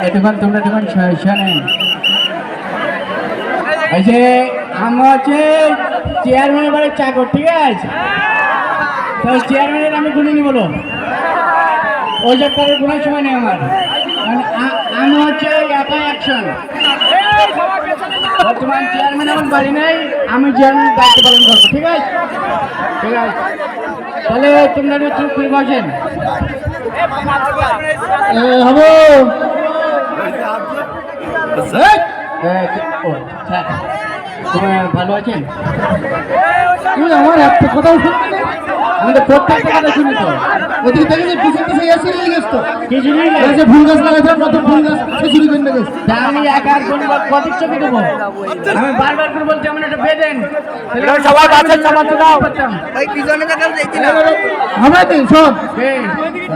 এতক্ষণ তোমরা তখন শোনেন এই যে আমরা হচ্ছে চেয়ারম্যানের বাড়ির চাকর, ঠিক আছে? তো চেয়ারম্যানের আমি গুলিনি বলো। ওই সব কারোর কোনো সময় নেই আমার। মানে আমি হচ্ছে একা অ্যাকশন বর্তমান চেয়ারম্যান আমার বাড়ি নেই, আমি চেয়ারম্যানের দায়িত্ব পালন করব, ঠিক আছে? ঠিক আছে। তাহলে তোমরা একটু করে বসেন। হব? তোমরা ভালো আছেন? তুই আমার একটা কথাও শুনবি না আমাদের প্রত্যেকটা কথা শুনি তো। ওদিকে দেখে যে পিছন পিছন এসে নিয়ে গেছ তো। কিছু নেই না। এই যে ফুল গাছ লাগাইছিলাম নতুন ফুল গাছ সে চুরি করে নিয়ে আমি একা আর কত ছবি দেবো? আমি বারবার করে বলছি আমার একটা বেদেন সবার কাছে চালাতে দাও। হবে তো শোন। হ্যাঁ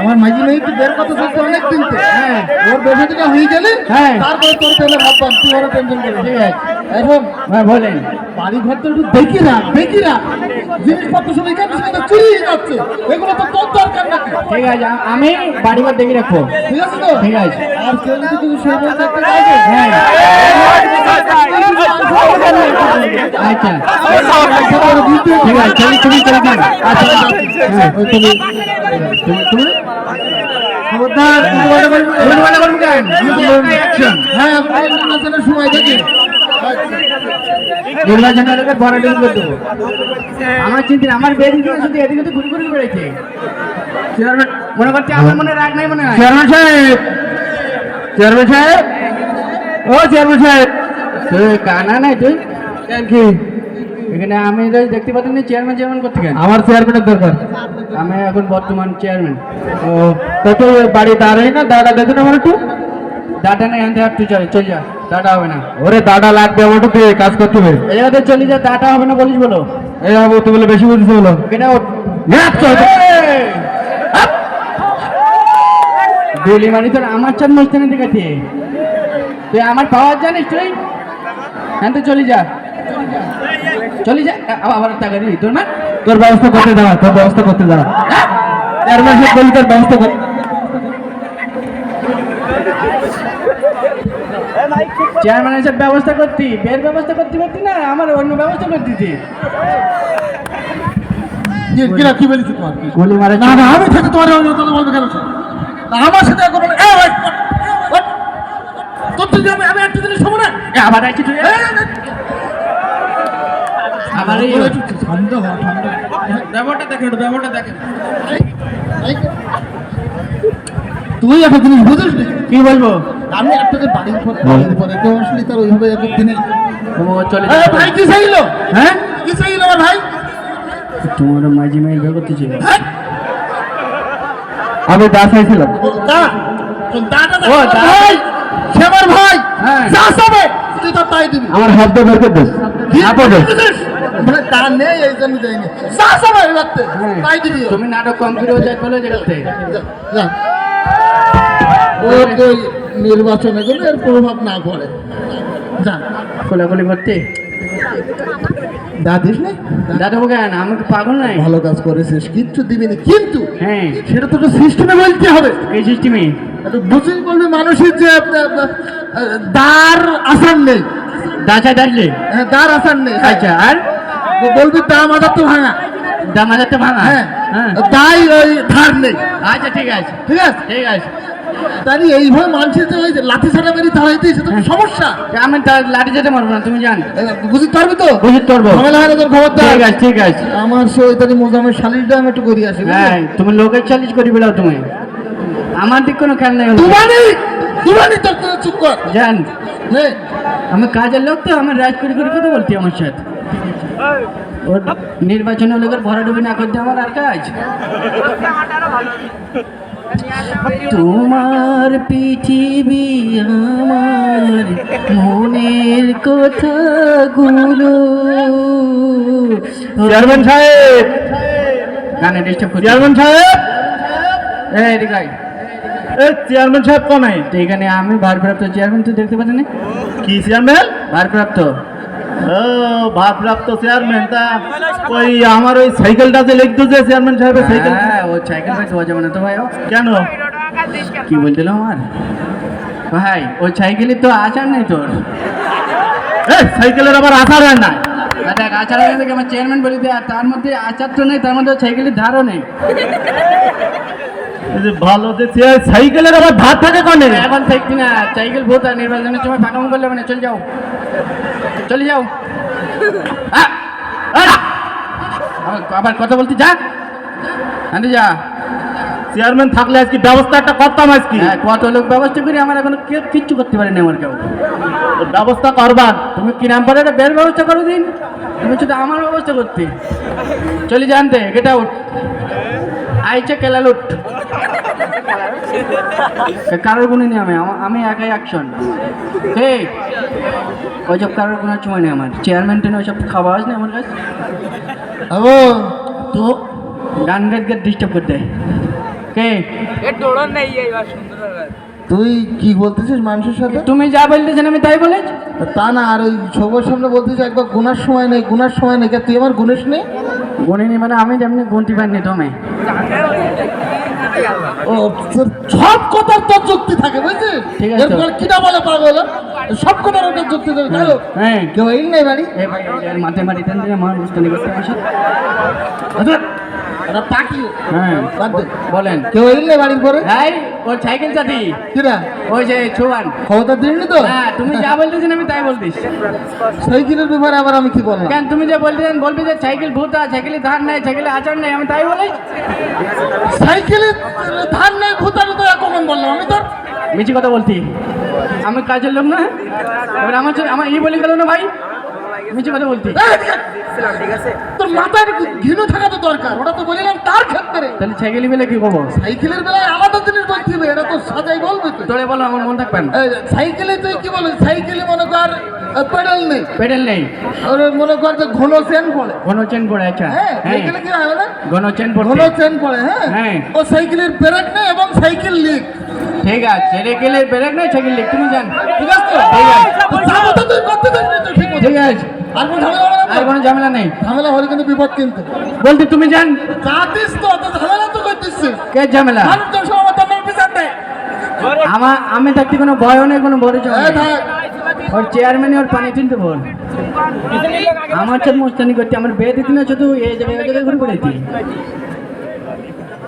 আমার মাঝি মেয়ে তো বের কথা চলতে অনেক দিন তো হ্যাঁ। ওর বেশি হয়ে গেলে হ্যাঁ। তারপরে তোর তাহলে ভাববাম তুই ওরা টেনশন করবি ঠিক আছে। এখন হ্যাঁ বলেন। বাড়ি ঘর তো একটু দেখি না দেখি না জিনিসপত্র সব এখানে সেখানে যাচ্ছে। এগুলো তো তোর দরকার নাকি? ঠিক আছে আমি দেখে রাখব। ঠিক আছে তো? ঠিক আছে। আর কেউ যদি কিছু সেবা করতে চাইবে হ্যাঁ। আচ্ছা। ঠিক আছে তুমি চলে যান আচ্ছা। হ্যাঁ, তুমি তুমি- খবরদার। হ্যাঁ সময় দেখি। নির্বাচনের লোকের বড় ডিল করে দেবো। আমার চিন্তা আমার বেদি দিয়ে শুধু এদিকে তো ঘুরি ঘুরি বেড়েছে চেয়ারম্যান মনে করছে আমার মনে রাগ নাই মনে হয়। চেয়ারম্যান সাহেব! চেয়ারম্যান সাহেব! ও চেয়ারম্যান সাহেব! তুই কানা নাই তুই? কি এখানে আমি তো দেখতে পাচ্ছি না চেয়ারম্যান চেয়ারম্যান করতে কেন আমার চেয়ারম্যানের দরকার। আমি এখন বর্তমান চেয়ারম্যান ও তো বাড়ি দাঁড়াই না দাদা দেখুন আমার একটু। দাদা নেই আনতে তুই চল চল যা। দাদা হবে না। ওরে দাদা লাগবে আমার দিয়ে কাজ করতে হবে। জায়গাতে চলি যা দাদা হবে না বলিস বলো। এই বাবু তুই বলে বেশি বলছিস বলো। ওঠ। চল তোর আমার মস্তানের দিকে আছে। তুই আমার পাওয়ার জানিস তুই? হ্যাঁ তো চলি যা। চলি যা। আবার টাকা দিবি। তোর মা? তোর ব্যবস্থা করতে দাঁড়া তোর ব্যবস্থা করতে দাঁড়া চেয়ারম্যান সাহেব বলি তোর ব্যবস্থা কর চেয়ারম্যান এসব ব্যবস্থা করতি বের ব্যবস্থা করতে পারতি না আমার অন্য ব্যবস্থা করতেছি কিরা কি বলিস তোমার? গুলি মারে না না আমি থাকি তোমার অন্য কথা বলবে কেন আমার সাথে এখন এ তোর তুই আমি আমি একটা জিনিস শোবো না? এ, আবার আছি তুই আবার এই ঠান্ডা হ ঠান্ডা ব্যবহারটা দেখেন ব্যবহারটা দেখেন তুই একটা জিনিস বুঝিস? কি বলব? আমি একটা বাড়ির পর বাড়ির পরে কেউ আসলে তার ওইভাবে এক দিনে চলে ভাই কি চাইলো? হ্যাঁ? কি চাইলো ভাই? তোমার মাঝি মাঝি বিয়ে করতেছিল। হ্যাঁ? আমি দা চাইছিলাম দা ও, ভাই। সে আমার ভাই। হ্যাঁ। যা সবে তুই তো তাই দিবি। আমার হাত দিয়ে বের করে দিস আপদে মানে তা নেই এই জন্য দেয়নি। যা সবে রাখতে তাই দিবি। তুমি নাটক কম করে যাই বলে যেতে যা, যা। ও ওই নির্বাচনে গেলে এর প্রভাব না পড়ে। যা কোলাকুলি করতে। দা না। দাদা কেন? আমি কি পাগল নাই। ভালো কাজ করেছিস কিচ্ছু দিবি না। কিন্তু হ্যাঁ। সেটা তোকে সিস্টেমে বলতে হবে। এই সিস্টেমে মানুষের যে দার নেই। দাঁচা দাঁড়লে হ্যাঁ, দার নেই। আচ্ছা আর? বলবি দা মাদার তো ভাঙা। ভাঙা? হ্যাঁ। হ্যাঁ। দাই ওই ধার নেই। আচ্ছা ঠিক আছে। ঠিক আছে? ঠিক আছে। তাই এইভাবে মানুষের যে ওই লাঠি ছাড়া মেরি তাড়াইতে সেটা তো সমস্যা। আমি তার লাঠি যেতে পারব না তুমি জান। বুঝতে পারবি তো? বুঝতে পারব। ঝামেলা হয় না তোর খবর ঠিক আছে ঠিক আছে। আমার সে ওই তারি মোজামের শালিশটা আমি একটু করি আসি হ্যাঁ তুমি লোকের চালিশ করি বেড়াও তুমি। আমার দিক কোনো খেয়াল নেই। দুবানি দুবানি তোর চুপ কর। জান। আমি কাজের লোক তো আমার রাজ করে করে কথা বলছি আমার সাথে। ওর নির্বাচনের লোকের ভরাডুবি না করতে আমার আর কাজ। তোমার পৃথিবী আমার মনের কথাগুলো। চেয়ারম্যান সাহেব! গানে ডিস্টার্ব করি চেয়ারম্যান সাহেব! এই চেয়ারম্যান সাহেব কোনায় তো এখানে আমি ভারপ্রাপ্ত চেয়ারম্যান তো দেখতে পাচ্ছেন কি চেয়ারম্যান? ভারপ্রাপ্ত। চেয়ারম্যান তা ওই আমার ওই সাইকেলটা যে লিখতো যে চেয়ারম্যান সাহেবের সাইকেল। হ্যাঁ ও সাইকেল ভাই যাবে না তো ভাই। কেন? কি বলছিল আমার? ভাই ওই তো আচার নেই তোর। সাইকেলের আবার আসার হয় না। দেখ আচার আমার চেয়ারম্যান বলে আর তার মধ্যে আচার তো নেই তার মধ্যে সাইকেলের ধারও নেই। ভালো সাইকেলের আবার ধার থাকে কনে? এখন থাকছি না সাইকেল ভূত আর নির্বাচনের সময় ফাঁকাম করলে মানে চলে যাও। চলে যাও! আবার- কথা বলতে যা। আরে যা। চেয়ারম্যান থাকলে আজকে ব্যবস্থা একটা করতাম আজকে। হ্যাঁ কত লোক ব্যবস্থা করি আমার এখন কেউ কিচ্ছু করতে পারেনি আমার কেউ। ব্যবস্থা করবার তুমি কি নাম পারে বের ব্যবস্থা করো দিন। তুমি শুধু আমার ব্যবস্থা করতে। চলে জানতে গেট আউট আইছে কেলালুট। কারোর গুণে নেই আমি আমা- আমি একাই অ্যাকশন হে ওইসব কারোর গুণের সময় নেই আমার। চেয়ারম্যান টেন ওইসব খাওয়া আসে না আমার কাছে? ও তো গান গাছ গাছ ডিস্টার্ব করতে কে? তুই কি বলতেছিস মানুষের সাথে? তুমি যা বলতেছেন আমি তাই বলেছি। তা না আর ওই সবার সামনে বলতেছিস একবার গুনার সময় নেই গুনার সময় নেই তুই আমার গুনিস নেই গুণিনি মানে আমি যেমনি গুনতে পারিনি তুমি। ও সব কথার তোর যুক্তি থাকে বুঝছিস? ঠিক আছে। এরপর কিনা বলে পাগল সব কথার ওটা যুক্তি থাকে। তাই হ্যাঁ কেউ এই নেই বাড়ি। মাথায় মারি তেন দিয়ে আমার করতে আসে হ্যাঁ বাদ দে। বলেন। কেউ এই নেই বাড়ির পরে এই ওর সাইকেল চাতি কিরা? ওই যে ছুয়ান। তো? হ্যাঁ তুমি যা বলতেছেন আমি তাই বলতিস। সাইকেলের ব্যাপারে আবার আমি কি বললাম? কেন তুমি যে বলতেছেন বলবি যে সাইকেল ভূতা সাইকেলে ধান নেই সাইকেলে আচার নেই আমি তাই বলি। সাইকেলে ধান নেই ভূতার তো কখন বললাম? আমি তোর মিছি কথা বলতি। আমি কাজের লোক না। এবার আমার আমার ই বলি গেল না ভাই? মিছি কথা বলতি এই, এদিকে। তোর মাথায় থাকা তো দরকার ওটা তো বলিলাম তার ক্ষেত্রে। তাহলে বেলে কি করব? সাইকেলের বেলায় আলাদা জিনিস এটা তো সাজাই বলবে তোরে বলো আমার মন থাকবেন এই, সাইকেলে তুই কি বলে সাইকেলে মনে কর পেডাল নেই। পেডেল নেই। ওর মনে কর যে ঘন চেন পড়ে। ঘন চেন পড়ে আচ্ছা। হ্যাঁ হ্যাঁ। সাইকেলে কি হয় ঘন চেন পড়ে ঘন চেন পড়ে হ্যাঁ। ও সাইকেলের ব্রেক নেই এবং সাইকেল লিক ঠিক আছে সাইকেলে ব্রেক নেই সাইকেল লিক তুমি জান। ঠিক আছে? ঠিক আছে। তুই করতে ঠিক আছে। আর কোনো ঝামেলা হবে না আর কোনো ঝামেলা নেই। ঝামেলা হলে কিন্তু বিপদ কিন্তু। বলতে তুমি জান যাতিস তো তো ঝামেলা তো করতিস কে ঝামেলা? মানুষজন সব আমার তোমার নেই আমার আমি থাকতে কোনো ভয়ও নেই কোনো বড় ঝামেলা ওর চেয়ারম্যানই ওর পানি তুলতে বল। আমার সাথে মোস্তানি করতে আমার বিয়ে দিতে না শুধু এই জায়গায় এই জায়গায় ঘুরে পড়েছি।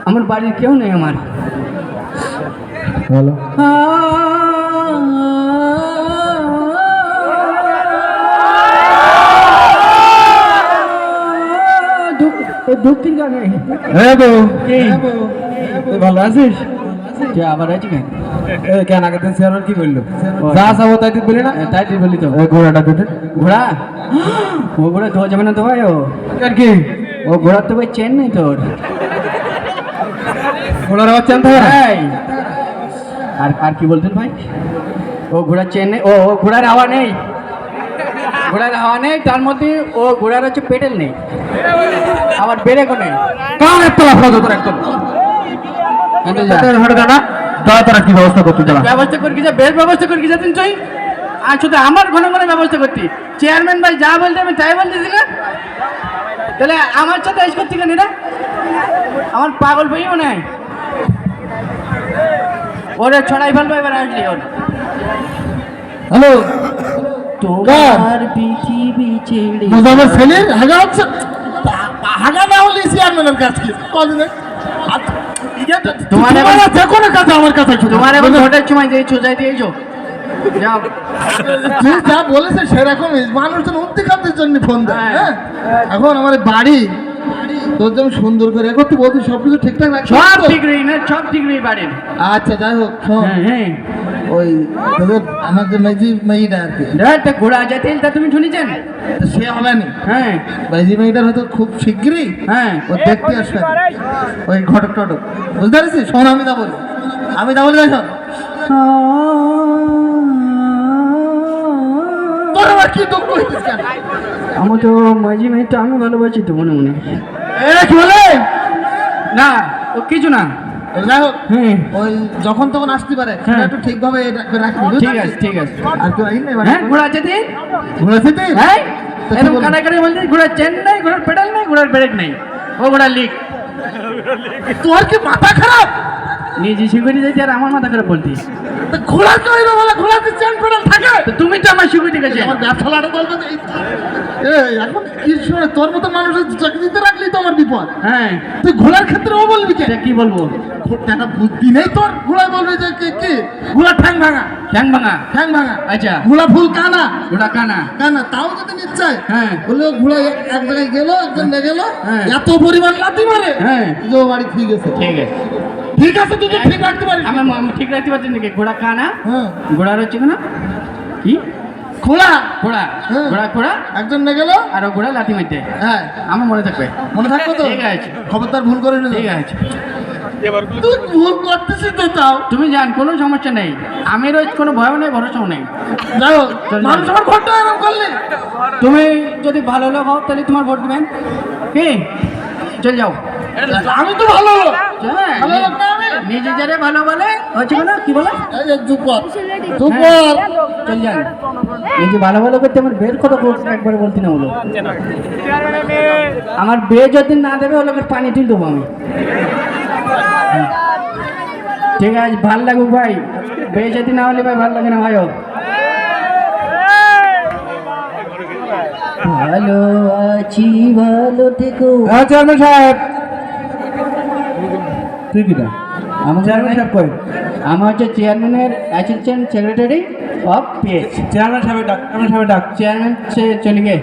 আমার বাড়ির কেউ নেই আমার। হ্যালো দুঃখের গানে। হ্যাঁ তুই ভালো আছিস? আবার কেন কেন আগে দিন চেয়ারম্যান কি বলল? যা তাই তুই বলি না? তাই তুই বলি তো। ঘোড়াটা ঘোড়া? ও ঘোড়া ধোয়া যাবে না তো ভাই ও? আর কি? ও ঘোড়ার তো ভাই চেন নেই তোর। ঘোড়ার আবার চান থাকে? এই, আর আর কি বলতেন ভাই? ও ঘোড়ার চেন নেই। ও ও ঘোড়ার হাওয়া নেই। ঘোড়ার হাওয়া নেই তার মধ্যে ও ঘোড়ার হচ্ছে পেডেল নেই। আবার ব্রেকও নেই। কান একটা তোর একদম। তারা কি ব্যবস্থা করতে ব্যবস্থা করে কি যা বেশ ব্যবস্থা করে কি যাতেন তুই। আর শুধু আমার ঘন ঘন ব্যবস্থা করতি। চেয়ারম্যান ভাই যা বলতে আমি তাই বলতেছি না। তাহলে আমার সাথে এস করতে কেন এরা? আমার পাগল বই মনে হয় ওরে ছড়াই ফেলব এবার আসলি ওর। হ্যালো? তোমার পৃথিবী ছেড়ে মুজাফর সেলির হাগা হচ্ছে। হাগা না হলে চেয়ারম্যানের কাছে কদিন? তোমার যে কোনো কাছে আমার কাছে। তোমার এখন ভোটের সময় যে চোজাই দিয়েছ তুই যা বলেছে সেরকমই মানুষজন উত্তেখাতের জন্য ফোন দেয় হ্যাঁ। হ্যাঁ? এখন আমার বাড়ি তোর যেমন সুন্দর করে এখন তুই বলছিস সব কিছু ঠিকঠাক রাখছিস সব না সব ডিগ্রি বাড়ির। আচ্ছা যাই হোক হ্যাঁ হ্যাঁ। ওই তোদের আমার যে মেজি মেয়েটা আর কি। একটা ঘোড়া যেতে তা তুমি শুনেছেন? তো সে হবে না। হ্যাঁ। মেজি মেয়েটার হয়তো খুব শীঘ্রই হ্যাঁ। ও দেখতে আসবে। ওই ঘটক টটক। বুঝতে পারছিস? শোন আমি তা বলি। আমি তা বলি শোন। তোর আবার কি দুঃখ হইছিস কেন? আমার তো মাঝি তো আমি ভালোবাসি তো মনে মনে। এ বলে? না ও কিছু না। যাই হোক ওই যখন তখন আসতে পারে সেটা হ্যাঁ। একটু ঠিকভাবে রাখবি ঠিক আছে ঠিক আছে। আর কেউ আইন নাই হ্যাঁ ঘোড়া যেতে ঘোড়া যেতে হ্যাঁ। এরকম কানাকানি বলতে ঘোড়ার চেন নাই ঘোড়ার পেডাল নেই ঘোড়ার ব্রেক নেই। ও ঘোড়ার লিক তোর কি মাথা খারাপ? নিজে সিকিউরিটি দিতে আর আমার মাথা করে বলতিস ঘোড়া কই কইলো বলে ঘোড়াতে চেন পেডাল থাকে তুমি তো আমার সিকিউরিটি কাছে আমার ব্যবসা লাটা বলবে এই- এখন কি শুনে তোর মতো মানুষের দিতে রাখলি তো আমার বিপদ। হ্যাঁ। তুই ঘোড়ার ও বলবি কে? কি বলব? ঘোড়া বুদ্ধি নেই তোর। ঘোড়া বলবে যে কি কি? ঘোড়া ঠ্যাং ভাঙা। ঠ্যাং ভাঙা ঠ্যাং ভাঙা। আচ্ছা। ঘোড়া ফুল কানা। ঘোড়া কানা। কানা তাও যদি নিশ্চয়। হ্যাঁ। বলল ঘোড়া এক জায়গায় গেল একজন না গেল হ্যাঁ। এত পরিমাণ লাথি মারে হ্যাঁ। যে বাড়ি ঠিক আছে ঠিক আছে। ঠিক আছে তুই তো ঠিক রাখতে পারিস। আমি আমি ঠিক রাখতে পারছি নাকি? ঘোড়া কানা? হ্যাঁ। ঘোড়ার হচ্ছে না কি? ঘোড়া। ঘোড়া। হ্যাঁ। ঘোড়া ঘোড়া? একজন না গেল। আর ও ঘোড়া লাথি মারতে। হ্যাঁ। আমার মনে থাকবে। মনে থাকবে তো? ঠিক আছে। খবরদার ভুল করে নিল। ঠিক আছে। তুই ভুল করতেছিস তো তাও। তুমি জান কোনো সমস্যা নেই। আমি রোজ কোনো ভয় নেই ভরসাও নেই। যাই হোক মানুষ আমার ঘরটা এরকম করলি। তুমি যদি ভালো লোক হও তাহলে তোমার ভোট দেবেন। কি? চল যাও। আমি তো ভালো লোক। হ্যাঁ, ভালো বলে হচ্ছে না কি বলে? এই যে চুপ কর চুপ হ্যাঁ। কর চল যান। নিজে ভালো ভালো করতে আমার বের কথা বলতে একবারে বলতে না বলো। আমার বে যদি না দেবে ওগুলো পানি তুল দেবো আমি। ঠিক আছে ভালো লাগুক ভাই। বে যদি না হলে ভাই ভালো লাগে না ভাইও। ভালো আছি ভালো থেকো। হ্যাঁ চেয়ারম্যান সাহেব। তুই কিনা আমার চেয়ারম্যান সাহেব কই? আমার হচ্ছে চেয়ারম্যানের assistant secretary of PH chairman সাহেব ডাক চেয়ারম্যান সাহেব ডাক। চেয়ারম্যান সে চলে গে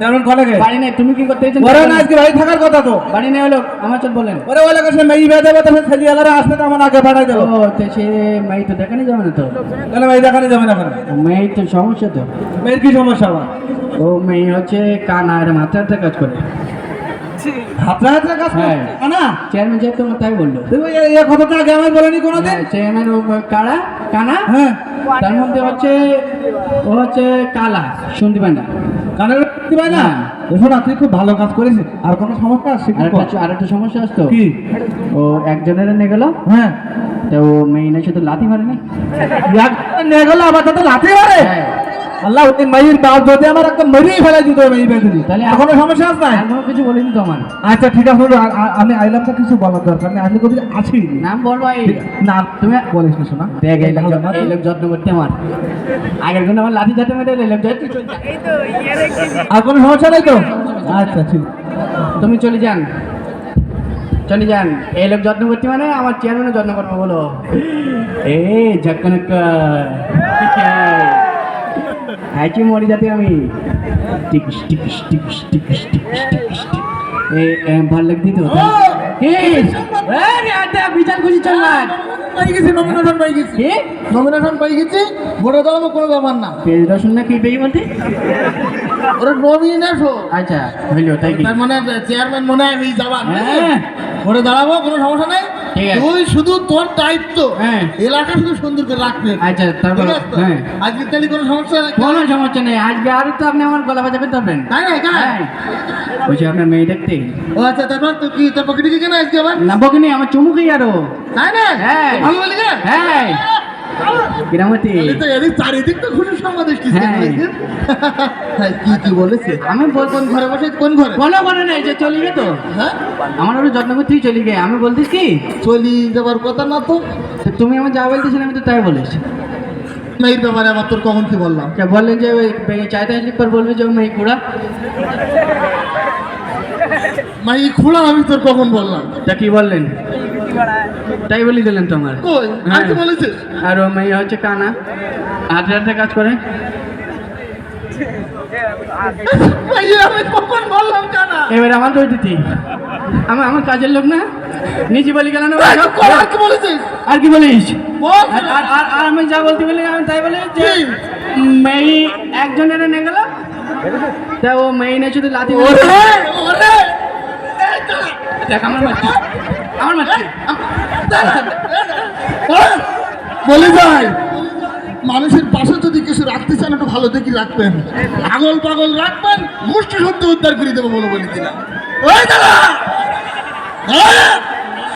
চেয়ারম্যান কলে গে বাড়ি নেই তুমি কি করতে? ওরে না আজকে বাড়ি থাকার কথা তো। বাড়ি নেই হলো আমার চল বলেন ওরে ওই লোকের সে মেয়ে বেঁধে বেঁধে সে ছেলে এলারা আসবে তো আমার আগে পাঠাই ও দেবো তো সে মাই তো দেখানি যাবে না তো। তাহলে মেয়ে দেখানে যাবে না কেন? মেয়ে তো সমস্যা তো। মেয়ের কি সমস্যা আমার ও মেয়ে হচ্ছে কানা আর মাথাতে কাজ করে। হ্যাঁ। করে চেয়ারম্যান সাহেব তোমার তাই বলল। এই কথাটা আগে আমি বলিনি কোনোদিন? হ্যাঁ, চেয়ারম্যান ও কাড়া কানা? হ্যাঁ। তার মধ্যে হচ্ছে ও হচ্ছে কালা শুনতে পায় না কানের কি ভাই না। দেখো তুই খুব ভালো কাজ করেছিস আর কোনো সমস্যা আসছে আর একটা আর একটা সমস্যা আসতো? কি? ও একজনের নিয়ে গেল? হ্যাঁ। তো মেয়ে শুধু লাথি মারে না নিয়ে গেল আবার তাতে লাথি মারে? হ্যাঁ। আল্লাহ ওই মাইয়ের বাপ যদি আমার একটা মেরেই ফেলে দিত মেয়ে বেঁধে তাহলে কোনো সমস্যা আছে? না আর কোনো কিছু বলিনি তো আমার। আচ্ছা ঠিক আছে আমি আইলাম তো কিছু বলার দরকার নেই আমি কোথায় আছি? নাম বল ভাই না তুমি বলিস না শোনা। দেখ এই লোক যত্ন করতে আমার। আগের দিন আমার লাঠি মেরে এই লোক যত্ন চলছে। আর কোনো সমস্যা নেই তো? আচ্ছা ঠিক। তুমি চলে যান। চলে যান। এই লোক যত্ন করতে মানে আমার চেয়ারম্যানও যত্ন করব বলো। এ ঝক্কনক্কা হাইচি মরি যাতে আমি। টিকিস টিকিস টিকিস টিকিস টিকিস টিকিস এ এ, ভালো লাগতি তো বিচার খুশি চল না। পাই গেছি নমিনেশন পাই গেছি। কি নমিনেশন পাই গেছি ভোটে দাঁড়াবো কোনো ব্যাপার না। না কি পেয়ে বলতে? ওরা নমিনেশন আচ্ছা হইল তাই কি? তার মানে চেয়ারম্যান মনে হয় যাবার। হ্যাঁ। ভোটে দাঁড়াবো কোনো সমস্যা নেই। তুই শুধু তোর দায়িত্ব। হ্যাঁ। এলাকা শুধু সুন্দর করে রাখবে। আচ্ছা তারপর তো? হ্যাঁ। আজকে তাহলে কোনো সমস্যা নেই? কোনো সমস্যা নেই। আজকে আরও তো আপনি আমার গলা বাজাবে পারবেন তাই না কেন হ্যাঁ। বলছি আপনার মেয়ে দেখতে। ও আচ্ছা তারপর তুই কি তোর পকেটে কি কেন আজকে আবার? না বকিনি আমার চুমুকই আরও। তাই না? হ্যাঁ। আমি বলি হ্যাঁ। চারিদিক তো খুশি সংবাদ হ্যাঁ। হ্যাঁ, কি কি বলেছে? আমি কোন ঘরে বসে কোন ঘরে? যে চলি গে তো। হ্যাঁ? আমার ওর যত্ন করতেই চলি গে আমি কি? চলি যাবার কথা না তো। তুমি আমার যা বলতেছিলে আমি তো তাই বলিস মেয়ের ব্যাপারে আবার তোর কখন কি বললাম? বললেন যে ওই চাইতে পর বলবে যে মেয়ে কুড়া। মাই খুঁড়া আমি তোর কখন বললাম? তা কি বললেন? তাই বলি দিলেন তো আমার আর কি হ্যাঁ। আর ও মেয়ে হচ্ছে কানা। হাতে হাতে কাজ করে? এবার আমার দোষ দিতি আমার আমার কাজের লোক না? নিচে বলি গেল না? আর কি বলেছিস? বলিস? বল। আর আর- আর আর আমি যা বলতে বলি আমি তাই বলি যে? মেয়ে একজনের নিয়ে গেল। তা ও মেয়ে নিয়ে শুধু লাথি দেখ আমার বলে যাই মানুষের পাশে যদি কিছু রাখতে চান, একটু ভালো দেখি রাখবেন। আগল পাগল রাখবেন মুষ্টি সত্য উদ্ধার করে দেবো বলে বলে দিলাম।